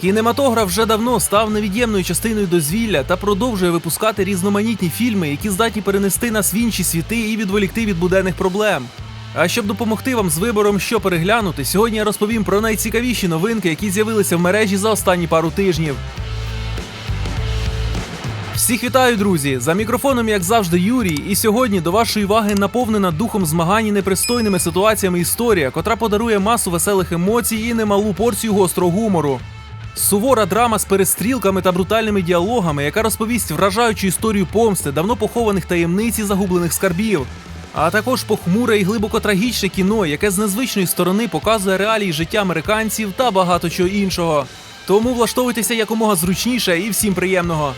Кінематограф вже давно став невід'ємною частиною дозвілля та продовжує випускати різноманітні фільми, які здатні перенести нас в інші світи і відволікти від буденних проблем. А щоб допомогти вам з вибором, що переглянути, сьогодні я розповім про найцікавіші новинки, які з'явилися в мережі за останні пару тижнів. Всіх вітаю, друзі! За мікрофоном, як завжди, Юрій. І сьогодні до вашої уваги наповнена духом змагань і непристойними ситуаціями історія, котра подарує масу веселих емоцій і немалу порцію гострого гумору. Сувора драма з перестрілками та брутальними діалогами, яка розповість вражаючу історію помсти, давно похованих таємниць і загублених скарбів. А також похмуре і глибоко трагічне кіно, яке з незвичної сторони показує реалії життя американців та багато чого іншого. Тому влаштовуйтеся якомога зручніше і всім приємного.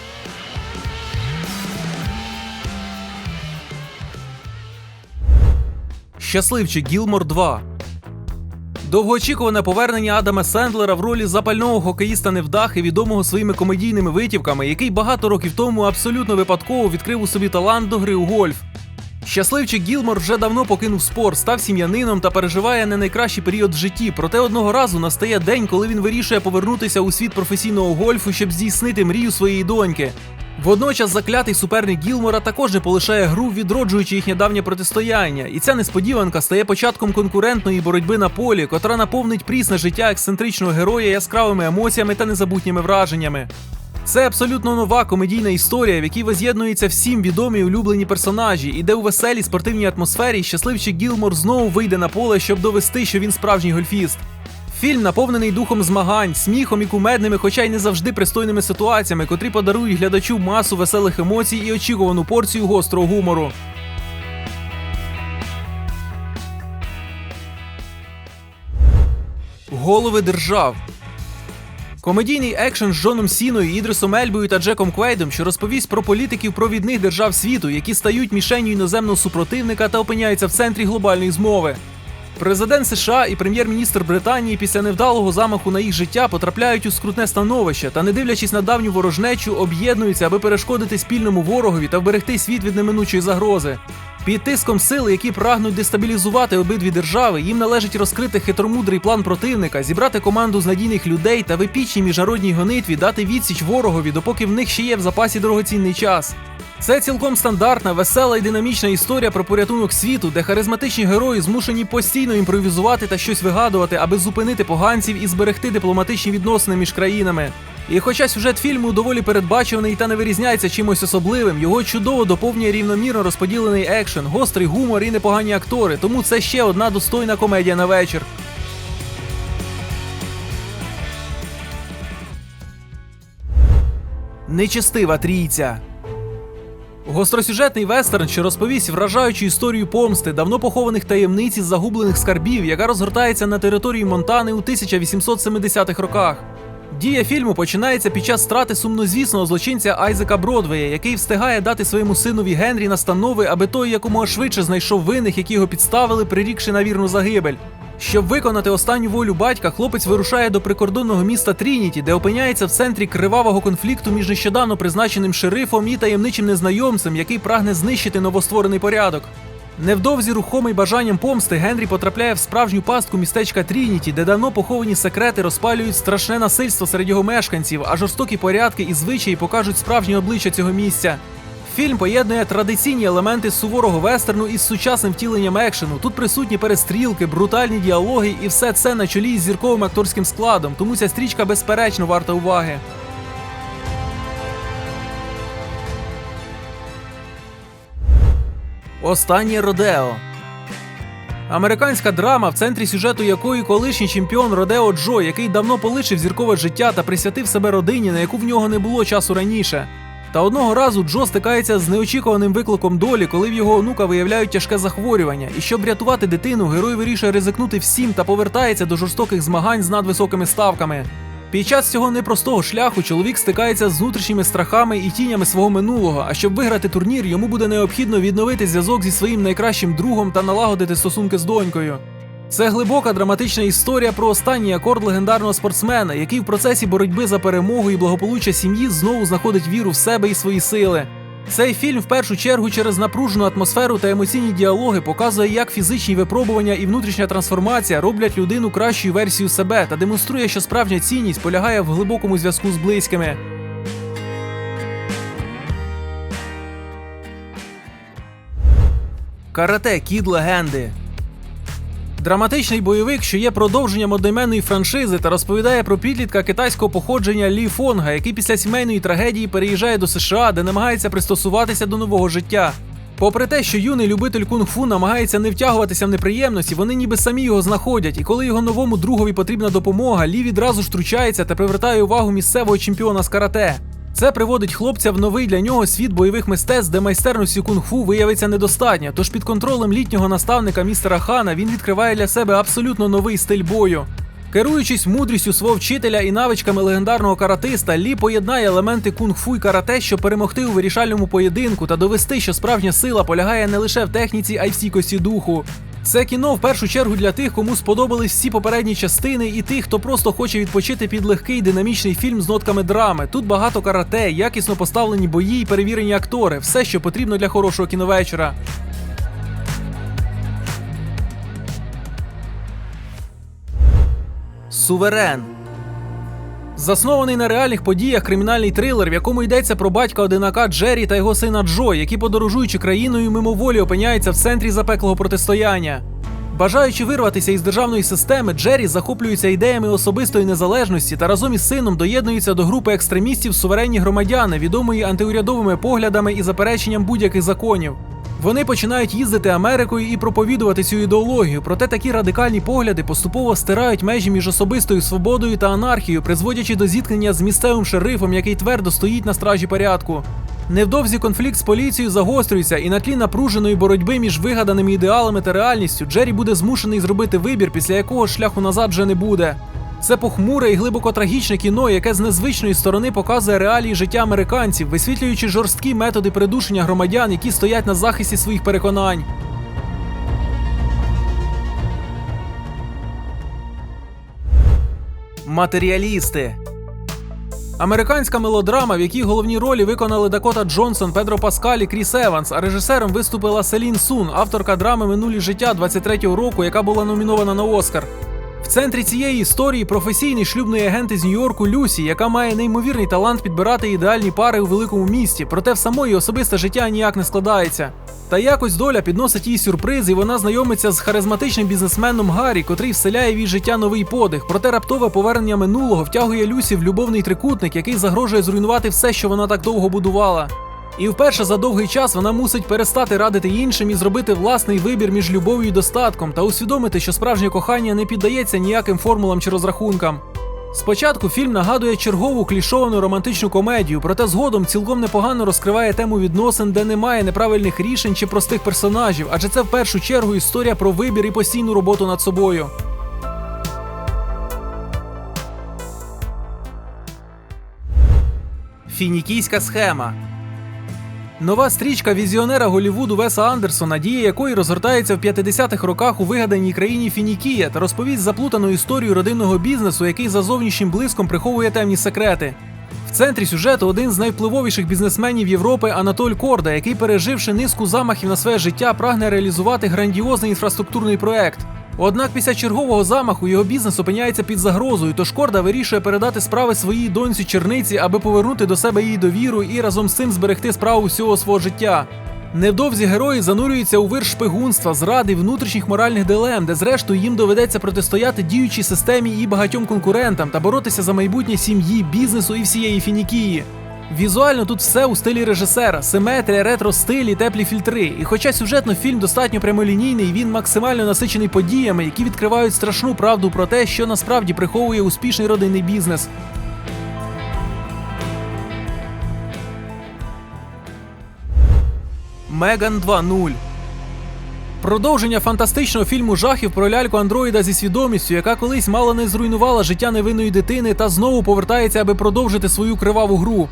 Щасливчик Гілмор 2 Довгоочікуване повернення Адама Сендлера в ролі запального хокеїста невдахи, відомого своїми комедійними витівками, який багато років тому абсолютно випадково відкрив у собі талант до гри у гольф. Щасливчик Гілмор вже давно покинув спорт, став сім'янином та переживає не найкращий період в житті. Проте одного разу настає день, коли він вирішує повернутися у світ професійного гольфу, щоб здійснити мрію своєї доньки. Водночас заклятий суперник Гілмора також не полишає гру, відроджуючи їхнє давнє протистояння, і ця несподіванка стає початком конкурентної боротьби на полі, котра наповнить прісне життя ексцентричного героя яскравими емоціями та незабутніми враженнями. Це абсолютно нова комедійна історія, в якій воз'єднуються всім відомі і улюблені персонажі, і де у веселій спортивній атмосфері щасливчик Гілмор знову вийде на поле, щоб довести, що він справжній гольфіст. Фільм наповнений духом змагань, сміхом і кумедними, хоча й не завжди пристойними ситуаціями, котрі подарують глядачу масу веселих емоцій і очікувану порцію гострого гумору. Голови держав. Комедійний екшен з Джоном Сіною, Ідрисом Ельбою та Джеком Квейдом, що розповість про політиків провідних держав світу, які стають мішенью іноземного супротивника та опиняються в центрі глобальної змови. Президент США і прем'єр-міністр Британії після невдалого замаху на їх життя потрапляють у скрутне становище та, не дивлячись на давню ворожнечу, об'єднуються, аби перешкодити спільному ворогові та вберегти світ від неминучої загрози. Під тиском сил, які прагнуть дестабілізувати обидві держави, їм належить розкрити хитромудрий план противника, зібрати команду з надійних людей та в епічній міжнародній гонитві дати відсіч ворогові, допоки в них ще є в запасі дорогоцінний час. Це цілком стандартна, весела і динамічна історія про порятунок світу, де харизматичні герої змушені постійно імпровізувати та щось вигадувати, аби зупинити поганців і зберегти дипломатичні відносини між країнами. І хоча сюжет фільму доволі передбачуваний та не вирізняється чимось особливим, його чудово доповнює рівномірно розподілений екшен, гострий гумор і непогані актори, тому це ще одна достойна комедія на вечір. Нечестива трійця. Гостросюжетний вестерн, що розповість вражаючу історію помсти, давно похованих таємниць із загублених скарбів, яка розгортається на території Монтани у 1870-х роках. Дія фільму починається під час страти сумнозвісного злочинця Айзека Бродвея, який встигає дати своєму синові Генрі настанови, аби той якомога швидше знайшов винних, які його підставили, прирікши на вірну загибель. Щоб виконати останню волю батька, хлопець вирушає до прикордонного міста Трініті, де опиняється в центрі кривавого конфлікту між нещодавно призначеним шерифом і таємничим незнайомцем, який прагне знищити новостворений порядок. Невдовзі рухомий бажанням помсти Генрі потрапляє в справжню пастку містечка Трініті, де давно поховані секрети розпалюють страшне насильство серед його мешканців, а жорстокі порядки і звичаї покажуть справжнє обличчя цього місця. Фільм поєднує традиційні елементи суворого вестерну із сучасним втіленням екшену. Тут присутні перестрілки, брутальні діалоги, і все це на чолі з зірковим акторським складом, тому ця стрічка безперечно варта уваги. Останнє Родео. Американська драма, в центрі сюжету якої колишній чемпіон Родео Джо, який давно полишив зіркове життя та присвятив себе родині, на яку в нього не було часу раніше. Та одного разу Джо стикається з неочікуваним викликом долі, коли в його онука виявляють тяжке захворювання. І щоб врятувати дитину, герой вирішує ризикнути всім та повертається до жорстоких змагань з надвисокими ставками. Під час цього непростого шляху чоловік стикається з внутрішніми страхами і тінями свого минулого. А щоб виграти турнір, йому буде необхідно відновити зв'язок зі своїм найкращим другом та налагодити стосунки з донькою. Це глибока драматична історія про останній акорд легендарного спортсмена, який в процесі боротьби за перемогу і благополуччя сім'ї знову знаходить віру в себе і свої сили. Цей фільм в першу чергу через напружену атмосферу та емоційні діалоги показує, як фізичні випробування і внутрішня трансформація роблять людину кращою версією себе та демонструє, що справжня цінність полягає в глибокому зв'язку з близькими. Карате Кід легенди. Драматичний бойовик, що є продовженням одноіменної франшизи та розповідає про підлітка китайського походження Лі Фонга, який після сімейної трагедії переїжджає до США, де намагається пристосуватися до нового життя. Попри те, що юний любитель кунг-фу намагається не втягуватися в неприємності, вони ніби самі його знаходять, і коли його новому другові потрібна допомога, Лі відразу ж втручається та привертає увагу місцевого чемпіона з карате. Це приводить хлопця в новий для нього світ бойових мистецтв, де майстерності кунг-фу виявиться недостатньо. Тож під контролем літнього наставника містера Хана він відкриває для себе абсолютно новий стиль бою. Керуючись мудрістю свого вчителя і навичками легендарного каратиста, Лі поєднає елементи кунг-фу і карате, щоб перемогти у вирішальному поєдинку та довести, що справжня сила полягає не лише в техніці, а й в стійкості духу. Це кіно в першу чергу для тих, кому сподобались всі попередні частини, і тих, хто просто хоче відпочити під легкий динамічний фільм з нотками драми. Тут багато карате, якісно поставлені бої і перевірені актори, все, що потрібно для хорошого кіновечора. Суверен. Заснований на реальних подіях кримінальний трилер, в якому йдеться про батька одинака Джері та його сина Джо, які, подорожуючи країною, мимоволі опиняються в центрі запеклого протистояння. Бажаючи вирватися із державної системи, Джері захоплюється ідеями особистої незалежності та разом із сином доєднується до групи екстремістів суверенні громадяни, відомої антиурядовими поглядами і запереченням будь-яких законів. Вони починають їздити Америкою і проповідувати цю ідеологію, проте такі радикальні погляди поступово стирають межі між особистою свободою та анархією, призводячи до зіткнення з місцевим шерифом, який твердо стоїть на стражі порядку. Невдовзі конфлікт з поліцією загострюється, і на тлі напруженої боротьби між вигаданими ідеалами та реальністю Джері буде змушений зробити вибір, після якого шляху назад вже не буде. Це похмуре і глибоко трагічне кіно, яке з незвичної сторони показує реалії життя американців, висвітлюючи жорсткі методи придушення громадян, які стоять на захисті своїх переконань. Матеріалісти. Американська мелодрама, в якій головні ролі виконали Дакота Джонсон, Педро Паскаль і Кріс Еванс, а режисером виступила Селін Сун, авторка драми Минулі життя 23-го року, яка була номінована на Оскар. В центрі цієї історії професійний шлюбний агент із Нью-Йорку Люсі, яка має неймовірний талант підбирати ідеальні пари у великому місті, проте в самої особисте життя ніяк не складається. Та якось доля підносить їй сюрприз, і вона знайомиться з харизматичним бізнесменом Гаррі, котрий вселяє в її життя новий подих. Проте раптове повернення минулого втягує Люсі в любовний трикутник, який загрожує зруйнувати все, що вона так довго будувала. І вперше за довгий час вона мусить перестати радити іншим і зробити власний вибір між любов'ю і достатком та усвідомити, що справжнє кохання не піддається ніяким формулам чи розрахункам. Спочатку фільм нагадує чергову клішовану романтичну комедію, проте згодом цілком непогано розкриває тему відносин, де немає неправильних рішень чи простих персонажів, адже це в першу чергу історія про вибір і постійну роботу над собою. Фінікійська схема. Нова стрічка візіонера Голівуду Веса Андерсона, дія якої розгортається в 50-х роках у вигаданій країні Фінікія та розповість заплутану історію родинного бізнесу, який за зовнішнім блиском приховує темні секрети. В центрі сюжету один з найвпливовіших бізнесменів Європи Анатоль Корда, який, переживши низку замахів на своє життя, прагне реалізувати грандіозний інфраструктурний проект. Однак після чергового замаху його бізнес опиняється під загрозою, тож Корда вирішує передати справи своїй доньці черниці, аби повернути до себе її довіру і разом з цим зберегти справу всього свого життя. Невдовзі герої занурюються у вир шпигунства, зради, внутрішніх моральних дилем, де зрештою їм доведеться протистояти діючій системі і багатьом конкурентам та боротися за майбутнє сім'ї, бізнесу і всієї фінікії. Візуально тут все у стилі режисера, симетрія, ретро-стилі, теплі фільтри. І хоча сюжетно фільм достатньо прямолінійний, він максимально насичений подіями, які відкривають страшну правду про те, що насправді приховує успішний родинний бізнес. Меган 2.0 Продовження фантастичного фільму жахів про ляльку андроїда зі свідомістю, яка колись мало не зруйнувала життя невинної дитини та знову повертається, аби продовжити свою криваву гру.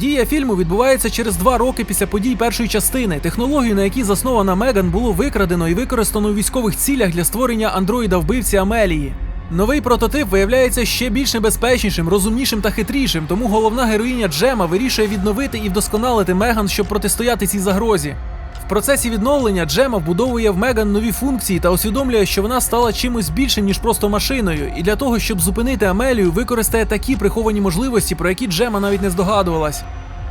Дія фільму відбувається через два роки після подій першої частини. Технологію, на якій заснована Меган, було викрадено і використано у військових цілях для створення андроїда вбивці Амелії. Новий прототип виявляється ще більш небезпечнішим, розумнішим та хитрішим, тому головна героїня Джема вирішує відновити і вдосконалити Меган, щоб протистояти цій загрозі. В процесі відновлення Джема вбудовує в Меган нові функції та усвідомлює, що вона стала чимось більшим, ніж просто машиною, і для того, щоб зупинити Амелію, використає такі приховані можливості, про які Джема навіть не здогадувалась.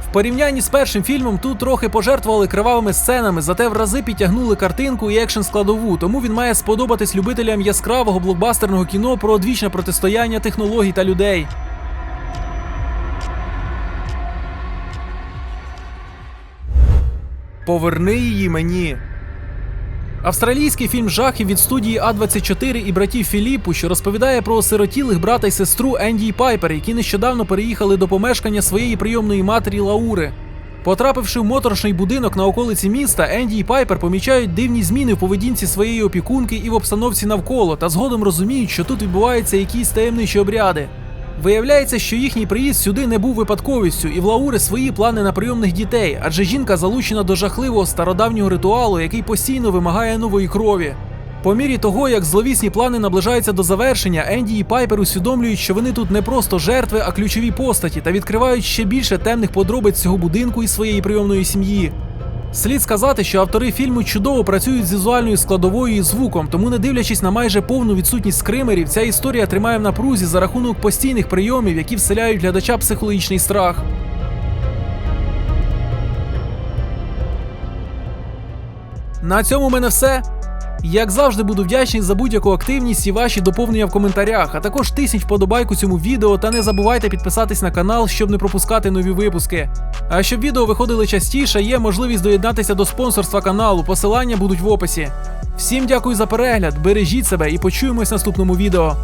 В порівнянні з першим фільмом тут трохи пожертвували кривавими сценами, зате в рази підтягнули картинку і екшн складову, тому він має сподобатись любителям яскравого блокбастерного кіно про одвічне протистояння технологій та людей. Поверни її мені. Австралійський фільм жахів від студії А24 і братів Філіппу, що розповідає про осиротілих брата й сестру Енді і Пайпер, які нещодавно переїхали до помешкання своєї прийомної матері Лаури. Потрапивши в моторошний будинок на околиці міста, Енді і Пайпер помічають дивні зміни в поведінці своєї опікунки і в обстановці навколо, та згодом розуміють, що тут відбуваються якісь таємничі обряди. Виявляється, що їхній приїзд сюди не був випадковістю, і в Лаури свої плани на прийомних дітей, адже жінка залучена до жахливого стародавнього ритуалу, який постійно вимагає нової крові. По мірі того, як зловісні плани наближаються до завершення, Енді і Пайпер усвідомлюють, що вони тут не просто жертви, а ключові постаті, та відкривають ще більше темних подробиць цього будинку і своєї прийомної сім'ї. Слід сказати, що автори фільму чудово працюють з візуальною складовою і звуком, тому, не дивлячись на майже повну відсутність скримерів, ця історія тримає в напрузі за рахунок постійних прийомів, які вселяють глядача психологічний страх. На цьому в мене все. Як завжди, буду вдячний за будь-яку активність і ваші доповнення в коментарях, а також тисніть вподобайку цьому відео та не забувайте підписатись на канал, щоб не пропускати нові випуски. А щоб відео виходили частіше, є можливість доєднатися до спонсорства каналу. Посилання будуть в описі. Всім дякую за перегляд, бережіть себе і почуємось в наступному відео.